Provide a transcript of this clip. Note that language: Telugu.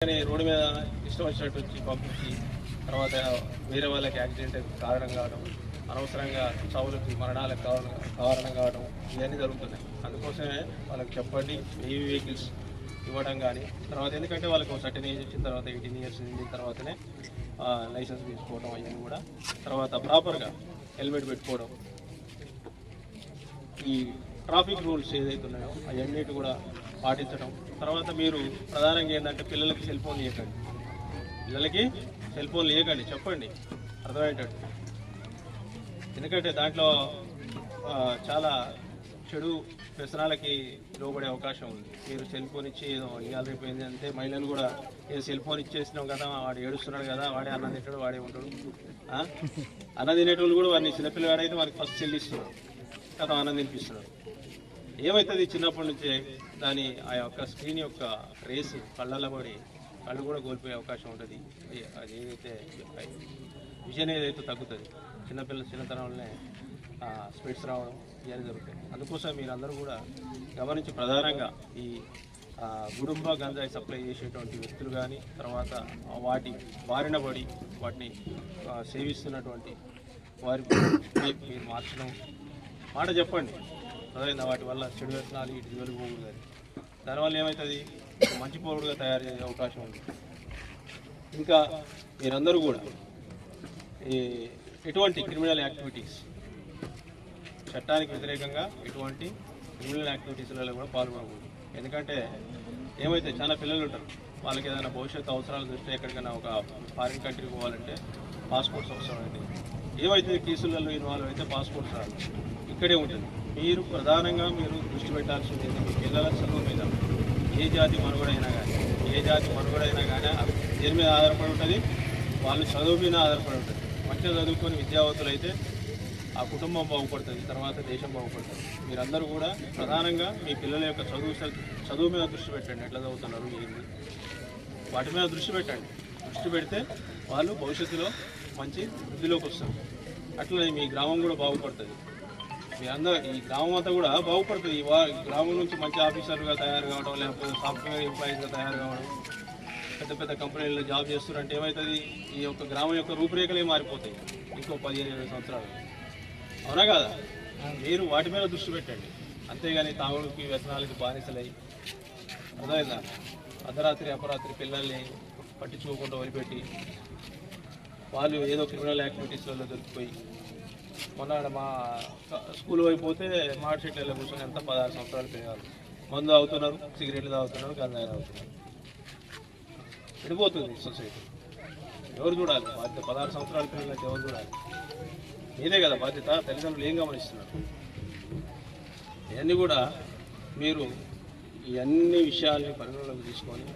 కానీ రోడ్డు మీద ఇష్టం వచ్చినట్టు వచ్చి పంపించి తర్వాత వేరే వాళ్ళకి యాక్సిడెంట్ కారణం కావడం అనవసరంగా చావులకి మరణాలకు కారణం కారణం కావడం ఇవన్నీ జరుగుతున్నాయి. అందుకోసమే వాళ్ళకి చెప్పండి ఏవి వెహికల్స్ ఇవ్వడం కానీ తర్వాత ఎందుకంటే వాళ్ళకి సర్టెన్ ఏజ్ వచ్చిన తర్వాత ఎయిటీన్ ఇయర్స్ నిండిన తర్వాతనే లైసెన్స్ తీసుకోవడం అవన్నీ కూడా తర్వాత ప్రాపర్గా హెల్మెట్ పెట్టుకోవడం ఈ ట్రాఫిక్ రూల్స్ ఏదైతే ఉన్నాయో అవన్నిటి కూడా పాటించడం. తర్వాత మీరు ప్రధానంగా ఏంటంటే పిల్లలకి సెల్ ఫోన్ ఇవ్వకండి పిల్లలకి సెల్ ఫోన్ ఇవ్వకండి చెప్పండి. అర్థమయ్యేటట్టు ఎందుకంటే దాంట్లో చాలా చెడు వ్యసనాలకి లోబడే అవకాశం ఉంది. మీరు సెల్ ఫోన్ ఇచ్చి ఏదో ఇవాళ అంటే మహిళలు కూడా ఏదో సెల్ ఫోన్ ఇచ్చేసినాం కదా వాడు ఏడుస్తున్నాడు కదా వాడే అన్నం తింటాడు వాడే ఉంటాడు. అన్నం తినేటోళ్ళు కూడా వాడిని చిన్నపిల్లవాడైతే వారికి ఫస్ట్ చెల్లిస్తున్నాడు కదా అన్నం తినిపిస్తున్నాడు. ఏమవుతుంది చిన్నప్పటి నుంచే దాని ఆ యొక్క స్క్రీన్ యొక్క రేసు కళ్ళల్లో పడి కళ్ళు కూడా కోల్పోయే అవకాశం ఉంటుంది. అది- ఏదైతే విజన్ ఏదైతే తగ్గుతుంది చిన్నపిల్లల చిన్నతనంలోనే స్పెట్స్ రావడం ఇవన్నీ జరుగుతాయి. అందుకోసం మీరందరూ కూడా గమనించి ప్రధానంగా ఈ ఆ, గుడుంబ గంజాయి సప్లై చేసేటువంటి వ్యక్తులు కానీ తర్వాత వాటి బారిన పడి వాటిని సేవిస్తున్నటువంటి వారి మీరు మార్చడం. మాట చెప్పండి. అదైనా వాటి వల్ల చెడు వ్యసనాలు ఇటు జోలికి పోకూడదు దానివల్ల ఏమవుతుంది మంచి పౌరుడుగా తయారు చేసే అవకాశం ఉంది. ఇంకా మీరందరూ కూడా ఈ ఎటువంటి క్రిమినల్ యాక్టివిటీస్ చట్టానికి వ్యతిరేకంగా ఎటువంటి క్రిమినల్ యాక్టివిటీస్లలో కూడా పాల్గొనకూడదు. ఎందుకంటే ఏమైతే చాలా పిల్లలు ఉంటారు వాళ్ళకి ఏదైనా భవిష్యత్తు అవసరాల దృష్ట్యా ఎక్కడికైనా ఒక ఫారిన్ కంట్రీకి పోవాలంటే పాస్పోర్ట్స్ అవసరం అయితే ఏమైతే కేసులలో ఇన్వాల్వ్ అయితే పాస్పోర్ట్స్ రాదు. ఇక్కడే ఉంటుంది. మీరు ప్రధానంగా మీరు దృష్టి పెట్టాల్సింది ఏంటంటే పిల్లల చదువు మీద. ఏ జాతి మనుగడైనా కానీ ఏ జాతి మనుగడైనా కానీ అది దేని మీద ఆధారపడి ఉంటుంది? వాళ్ళు చదువు మీద ఆధారపడి ఉంటుంది. మంచిగా చదువుకొని విద్యావంతులు అయితే ఆ కుటుంబం బాగుపడుతుంది తర్వాత దేశం బాగుపడుతుంది. మీరందరూ కూడా ప్రధానంగా మీ పిల్లల యొక్క చదువు చదువు మీద దృష్టి పెట్టండి. ఎట్లా చదువుతున్నారు ఏంది? వాటి మీద దృష్టి పెట్టండి. దృష్టి పెడితే వాళ్ళు భవిష్యత్తులో మంచి వృద్ధిలోకి వస్తారు. అట్లనే మీ గ్రామం కూడా బాగుపడుతుంది. మీ అందరూ ఈ గ్రామం అంతా కూడా బాగుపడుతుంది. ఈ ఈ గ్రామం నుంచి మంచి ఆఫీసర్గా తయారు కావడం లేకపోతే సాఫ్ట్వేర్ ఎంప్లాయీస్గా తయారు కావడం పెద్ద పెద్ద కంపెనీల్లో జాబ్ చేస్తున్నారంటే ఏమవుతుంది ఈ యొక్క గ్రామం యొక్క రూపురేఖలే మారిపోతాయి ఇంకో పదిహేను ఇరవై సంవత్సరాలు. అవునా కదా? మీరు వాటి మీద దృష్టి పెట్టండి. అంతేగాని తాగుడుకి వ్యసనాలకి బానిసలై అర్థమైందా? అర్ధరాత్రి అపరాత్రి పిల్లల్ని పట్టించుకోకుండా వదిలిపెట్టి వాళ్ళు ఏదో క్రిమినల్ యాక్టివిటీస్లలో దొరికిపోయి మొన్న ఆడ మా స్కూల్ పోయిపోతే పోతే మాడి చెట్లలో కూర్చొని ఎంత పదహారు సంవత్సరాలు పెరిగారు. మందు తాగుతున్నారు సిగరెట్లు తాగుతున్నారు గంజాయి తాగుతున్నారు. విడిపోతుంది సొసైటీ. ఎవరు చూడాలి? బాధ్యత పదహారు సంవత్సరాల పిల్లలకి ఎవరు చూడాలి? మీదే కదా బాధ్యత. తల్లిదండ్రులు ఏం గమనిస్తున్నారు? ఇవన్నీ కూడా మీరు ఈ అన్ని విషయాల్ని పరిగణలోకి తీసుకొని